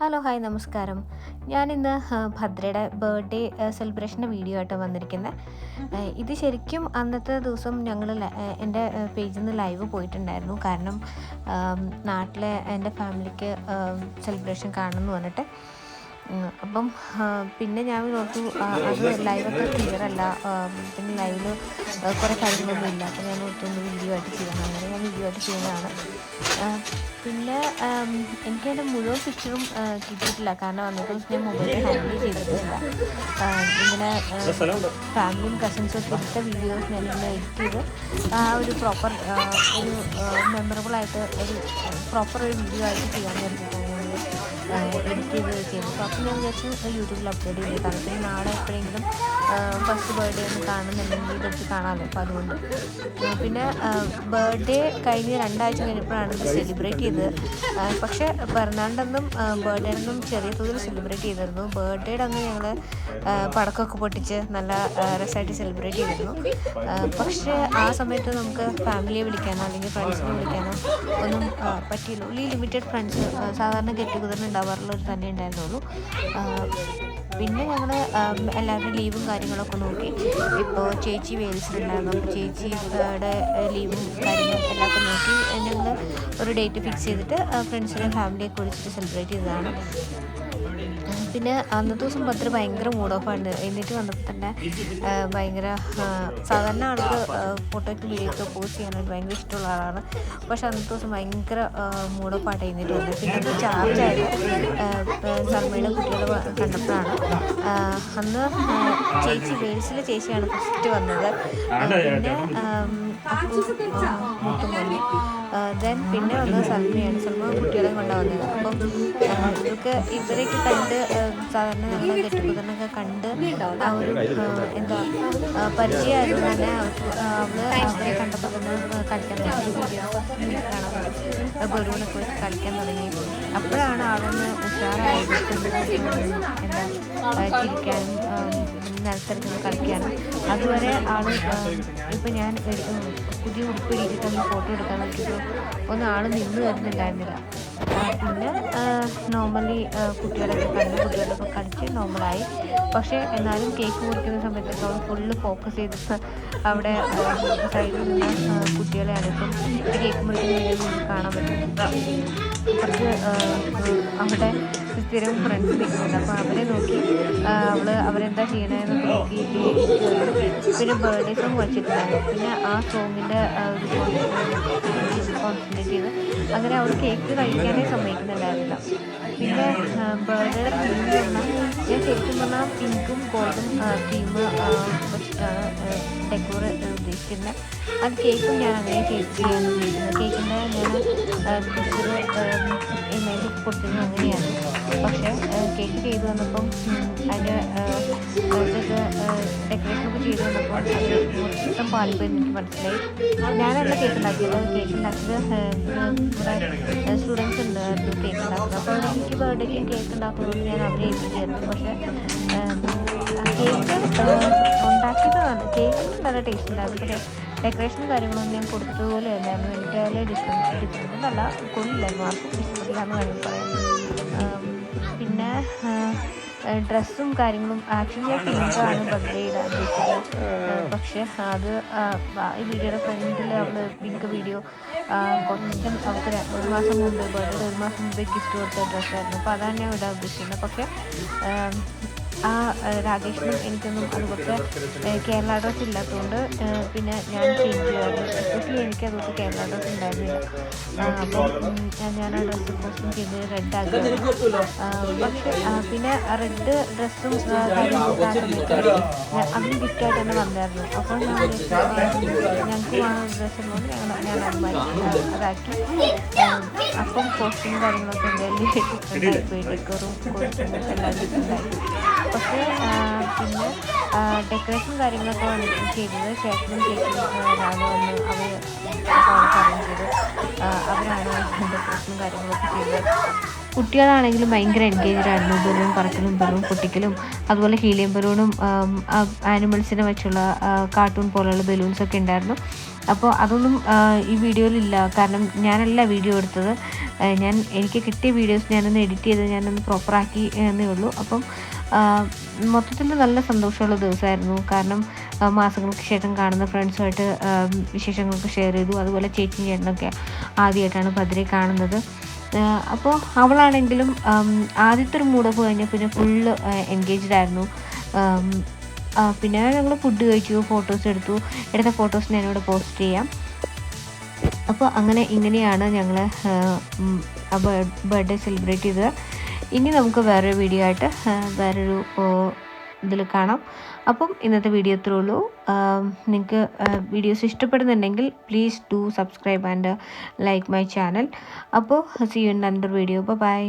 Hello hi നമസ്കാരം. ഞാനിന്ന് ഭദ്രയുടെ birthday സെലിബ്രേഷന്റെ video ആയിട്ട് വന്നിരിക്കുന്നത് ഇത് ശരിക്കും അന്നത്തെ ദിവസം ഞങ്ങൾ എന്റെ പേജിൽ നിന്ന് ലൈവ് പോയിട്ടുണ്ടായിരുന്നു. കാരണം നാട്ടിലെ എന്റെ ഫാമിലിക്ക് സെലിബ്രേഷൻ കാണണം എന്ന് പറഞ്ഞിട്ട്. അപ്പം പിന്നെ ഞാൻ ഓർത്തു അത് ലൈവൊക്കെ ക്ലിയർ അല്ല പിന്നെ ലൈവിൽ കുറേ കാര്യങ്ങളൊന്നും ഇല്ല. അപ്പം ഞാൻ ഓർത്തു ഒന്ന് വീഡിയോ ആയിട്ട് ചെയ്യണം. അങ്ങനെ ഞാൻ വീഡിയോ ആയിട്ട് ചെയ്യുന്നതാണ് പിന്നെ എനിക്ക് എന്റെ മുഴുവൻ പിക്ചറും കിട്ടിയിട്ടില്ല. കാരണം അന്നത്തെ ദിവസം ഞാൻ മൊബൈലിൽ ഹാൻഡിൽ ചെയ്തിട്ടില്ല. ഇങ്ങനെ ഫാമിലിയും കസിൻസും ഒക്കെ എടുത്ത വീഡിയോസ് ഞാൻ ഇങ്ങനെ എഡിറ്റ് ചെയ്ത് ആ ഒരു പ്രോപ്പർ ഒരു മെമ്മറബിൾ ആയിട്ട് ഒരു പ്രോപ്പർ ഒരു വീഡിയോ ആയിട്ട് ചെയ്യാൻ വേണ്ടിയിട്ടാണ് ഞാൻ എഡിറ്റ് ചെയ്ത് വെച്ചിരുന്നു അപ്പോൾ അപ്പം ഞാൻ വിചാരിച്ചു യൂട്യൂബിൽ അപ്ലോഡ് ചെയ്ത് പിന്നെ നാളെ എപ്പോഴെങ്കിലും ഫസ്റ്റ് ബർത്ത്ഡേ ഒന്ന് കാണുന്നുണ്ടെങ്കിൽ ഇതെടുത്ത് കാണാമല്ലോ. അപ്പോൾ അതുകൊണ്ട് പിന്നെ ബർത്ത്ഡേ കഴിഞ്ഞ് രണ്ടാഴ്ച കഴിഞ്ഞപ്പോഴാണ് ഇത് സെലിബ്രേറ്റ് ചെയ്തത്. പക്ഷേ പിറന്നാണ്ടെന്നും ബർത്ത്ഡേ ഒന്നും ചെറിയ തോതിൽ സെലിബ്രേറ്റ് ചെയ്തിരുന്നു. ബർത്ത്ഡേയുടെ അന്ന് ഞങ്ങൾ പടക്കമൊക്കെ പൊട്ടിച്ച് നല്ല രസമായിട്ട് സെലിബ്രേറ്റ് ചെയ്തിരുന്നു. പക്ഷേ ആ സമയത്ത് നമുക്ക് ഫാമിലിയെ വിളിക്കാനോ അല്ലെങ്കിൽ ഫ്രണ്ട്സിനെ വിളിക്കാനോ ഒന്നും പറ്റിയില്ല. ഉള്ളി ലിമിറ്റഡ് ഫ്രണ്ട്സ് സാധാരണ ഗെറ്റ് ടുഗദറിന് ഉണ്ടാവാറുള്ളവർ തന്നെ ഉണ്ടായിരുന്നുള്ളൂ. പിന്നെ ഞങ്ങൾ എല്ലാവരുടെയും ലീവും കാര്യങ്ങളൊക്കെ നോക്കി. ഇപ്പോൾ ചേച്ചി വെയിൽസിലുണ്ടായിരുന്നു അപ്പോൾ ചേച്ചിയുടെ ലീവും കാര്യങ്ങളും എല്ലാം ഒക്കെ നോക്കി. ഞങ്ങൾ ഒരു ഡേറ്റ് ഫിക്സ് ചെയ്തിട്ട് ഫ്രണ്ട്സിനെ ഫാമിലിയൊക്കെ വിളിച്ചിട്ട് സെലിബ്രേറ്റ് ചെയ്തതാണ്. പിന്നെ അന്നത്തെ ദിവസം പത്ര ഭയങ്കര മൂഡ് ഓഫ് ആണ് എന്നിട്ട് വന്നപ്പോൾ തന്നെ ഭയങ്കര സാധാരണ ആൾക്ക് ഫോട്ടോയ്ക്ക് വീഡിയോ ഒക്കെ പോസ്റ്റ് ചെയ്യാനായിട്ട് ഭയങ്കര ഇഷ്ടമുള്ള ആളാണ്. പക്ഷെ അന്നത്തെ ദിവസം ഭയങ്കര മൂഡ് ഓഫ് ആയിട്ട് എഴുന്നേറ്റ് വന്നത് പിന്നെ അത് ചാർജ് ആയിട്ട് സൽമയുടെ കുട്ടികൾ കണ്ടപ്പോഴാണ്. അന്ന് ചേച്ചി വെയിൽസിലെ ചേച്ചിയാണ് ഫസ്റ്റ് വന്നത്. പിന്നെ മൂത്തുമോനെ. ദെൻ പിന്നെ വന്ന സൽമയാണ്. സൽമ കുട്ടികളെ കൊണ്ടാണ് വന്നത് അപ്പം ഇതൊക്കെ ഇവരെയൊക്കെ കണ്ട് സാധാരണ നമ്മൾ കെട്ടുകുതറിനൊക്കെ കണ്ട് ആ ഒരു എന്താ പരിചയമായിരുന്നു. തന്നെ അവൾ അവരെ കണ്ടപ്പോൾ തന്നെ കളിക്കാൻ തുടങ്ങി. കാണാൻ ബലൂണൊക്കെ വെച്ച് കളിക്കാൻ തുടങ്ങി. അപ്പോഴാണ് ആളൊന്ന് ഉഷാറായി. എന്താ ആ, ചിരിക്കാനും കളിക്കുകയാണ് അതുവരെ ആൾ ഇപ്പം ഞാൻ പുതിയ ഉടുപ്പ് ഇരിക്കുന്ന ഫോട്ടോ എടുക്കാൻ നോക്കിയപ്പോൾ ഒന്നും ആൾ നിന്ന് വരുന്നുണ്ടായിരുന്നില്ല. പിന്നെ നോർമലി കുട്ടികളൊക്കെ കണ്ട് കുട്ടികളൊക്കെ കളിച്ച് നോർമലായി പക്ഷേ എന്നാലും കേക്ക് മുറിക്കുന്ന സമയത്തൊക്കെ അവൾ ഫുള്ള് ഫോക്കസ് ചെയ്തിട്ട് അവിടെ സൈഡിൽ നിന്ന് കുട്ടികളെ അനക്കും കേക്ക് മുറിക്കുന്ന വീഡിയോ കാണാൻ പറ്റും. കുറച്ച് അവിടെ സ്ഥിരം ഫ്രണ്ട്സ് നിൽക്കുന്നുണ്ട്. അപ്പോൾ അവരെ നോക്കി അവൾ അവരെന്താ ചെയ്യണതെന്ന് നോക്കി പിന്നെ ബർത്ത്ഡേ സോങ് വെച്ചിട്ടുണ്ടായിരുന്നു. പിന്നെ ആ സോങ്ങിന്റെ ഒരു കോൺസെൻട്രേറ്റ് ചെയ്ത് അങ്ങനെ അവർ കേക്ക് കഴിക്കാനേ സമ്മതിക്കുന്നുണ്ടായിരുന്നില്ല. പിന്നെ ബർത്ത്ഡേയുടെ തീം പറഞ്ഞാൽ ഞാൻ ശരിക്കും പറഞ്ഞാൽ പിങ്കും ഗോൾഡും തീം വെച്ചിട്ടാണ് ഡെക്കോർ ഉദ്ദേശിക്കുന്നത് അത് കേക്കും ഞാൻ അങ്ങനെ കേക്ക് ചെയ്യാൻ ഉദ്ദേശിക്കുന്നത് കേക്കിന്റെ ഞാൻ പിക്ചർ ഇമേജ് കൊടുത്തിരുന്നത് അങ്ങനെയാണ്. പക്ഷേ കേക്ക് ചെയ്ത് വന്നപ്പം അതിന്റെ ഇതൊക്കെ മൊത്തം പാളിപ്പോയി എനിക്ക് മനസ്സിലായി. ഞാനല്ല കേക്ക് ഉണ്ടാക്കിയത്. കേക്ക് ഉണ്ടാക്കിയത് സ്റ്റുഡൻസ് ഉണ്ടായിരുന്നു കേക്ക് ഉണ്ടാക്കുന്നത്. അപ്പോൾ എനിക്ക് ബർത്ത്ഡേക്ക് കേക്ക് ഉണ്ടാക്കുന്നത് ഞാൻ അവരെ ഏൽപ്പിച്ചായിരുന്നു പക്ഷേ കേക്ക് ഉണ്ടാക്കിയതാണ്. കേക്ക് നല്ല ടേസ്റ്റ് ഉണ്ടായിരുന്നു. പക്ഷേ ഡെക്കറേഷനും കാര്യങ്ങളൊന്നും ഞാൻ കൊടുത്തതുപോലെ അല്ലായിരുന്നു എനിക്ക് അതിൽ ഡിഫറൻസ് ഡിഫറൻസ് അല്ല കൊള്ളില്ലായിരുന്നു ആർക്കും ഇഷ്ടപ്പെട്ടില്ല എന്ന് വേണമെങ്കിൽ പറയാം. പിന്നെ ഡ്രസ്സും കാര്യങ്ങളും ആക്ച്വലി ഞാൻ പിങ്കാണ് ബർത്ത്ഡേ ഇടാൻ ഉദ്ദേശിച്ചത് പക്ഷേ അത് ആ, ആ, ഈ വീഡിയോയുടെ ഫ്രണ്ടിൽ അവൾ പിങ്ക് വീഡിയോ കുറച്ചും അവൾക്ക് ഒരു മാസം മുമ്പ് ബർത്ത്ഡേ ഒരു മാസം മുമ്പേ ഗിഫ്റ്റ് കൊടുത്ത ഡ്രസ്സായിരുന്നു അപ്പോൾ അതാണ് ഞാൻ ഇടാൻ ഉദ്ദേശിക്കുന്നത് പക്ഷേ ആം, രാകേഷിനും എനിക്കൊന്നും അതുപോലത്തെ കേരള ഡ്രസ്സ് ഇല്ലാത്തതുകൊണ്ട് പിന്നെ ഞാൻ ചേഞ്ച് ചെയ്യാറുണ്ട്. എസ്പെഷ്യലി എനിക്ക് അതുപോലത്തെ കേരള ഡ്രസ്സ് ഉണ്ടായിരുന്നില്ല. അപ്പം ഞാൻ ആ ഡ്രസ്സ് കോസ്റ്റ്യൂം ചെയ്ത് റെഡ് ആക്കി പക്ഷേ പിന്നെ റെഡ് ഡ്രസ്സും അതിന് ഗിഫ്റ്റായിട്ട് തന്നെ വന്നായിരുന്നു. അപ്പോൾ ഞാൻ ഞങ്ങൾക്ക് ആ ഡ്രസ്സ് ഉള്ളതുകൊണ്ട് ഞങ്ങൾ ഞാൻ അത് അതാക്കി. അപ്പം കോസ്റ്റ്യൂം കാര്യങ്ങളൊക്കെ ഉണ്ടായിരുന്നു ആയിപ്പോയി ഡെക്കോറും കോസ്റ്റ്യൂമും എല്ലാം ഡെക്കറേഷൻ കാര്യങ്ങളൊക്കെ വന്നിട്ട് ചെയ്തത് ചേട്ടനും ചേച്ചിയും വന്ന് അവർ അറേഞ്ച് ചെയ്ത് അവരാണ് ഡെക്കറേഷനും കാര്യങ്ങളൊക്കെ ചെയ്തത്. കുട്ടികളാണെങ്കിലും ഭയങ്കര എൻഗേജ്ഡ് ആയിരുന്നു. ബലൂൺ പറക്കലും ബലൂൺ പൊട്ടിക്കലും അതുപോലെ ഹീലിയം ബലൂണും ആനിമൽസിനെ വെച്ചുള്ള കാർട്ടൂൺ പോലെയുള്ള ബലൂൺസ് ഒക്കെ ഉണ്ടായിരുന്നു. അപ്പോൾ അതൊന്നും ഈ വീഡിയോയിലില്ല കാരണം ഞാനല്ല വീഡിയോ എടുത്തത്. ഞാൻ എനിക്ക് കിട്ടിയ വീഡിയോസ് ഞാനൊന്ന് എഡിറ്റ് ചെയ്ത് ഞാനൊന്ന് പ്രോപ്പറാക്കി എന്നേ ഉള്ളൂ. അപ്പം മൊത്തത്തിൽ നല്ല സന്തോഷമുള്ള ദിവസമായിരുന്നു. കാരണം മാസങ്ങൾക്ക് ശേഷം കാണുന്ന ഫ്രണ്ട്സുമായിട്ട് വിശേഷങ്ങളൊക്കെ ഷെയർ ചെയ്തു. അതുപോലെ ചേച്ചി ചേട്ടനൊക്കെ ആദ്യമായിട്ടാണ് ഭദ്രയെ കാണുന്നത്. അപ്പോൾ അവളാണെങ്കിലും ആദ്യത്തെ ഒരു മൂടൊക്കെ കഴിഞ്ഞാൽ പിന്നെ ഫുള്ള് എൻഗേജ്ഡ് ആയിരുന്നു. പിന്നെ ഞങ്ങൾ ഫുഡ് കഴിച്ചു ഫോട്ടോസ് എടുത്തു. എടുത്ത ഫോട്ടോസ് ഞാനിവിടെ പോസ്റ്റ് ചെയ്യാം. അപ്പോൾ അങ്ങനെ ഇങ്ങനെയാണ് ഞങ്ങൾ ബർത്ത്ഡേ സെലിബ്രേറ്റ് ചെയ്തത്. ഇനി നമുക്ക് വേറൊരു വീഡിയോ ആയിട്ട് വേറൊരു ഇതിൽ കാണാം. അപ്പം ഇന്നത്തെ വീഡിയോ ഇത്രേ ഉള്ളൂ. നിങ്ങൾക്ക് വീഡിയോസ് ഇഷ്ടപ്പെടുന്നുണ്ടെങ്കിൽ please do subscribe and like my channel അപ്പോൾ see you in another video bye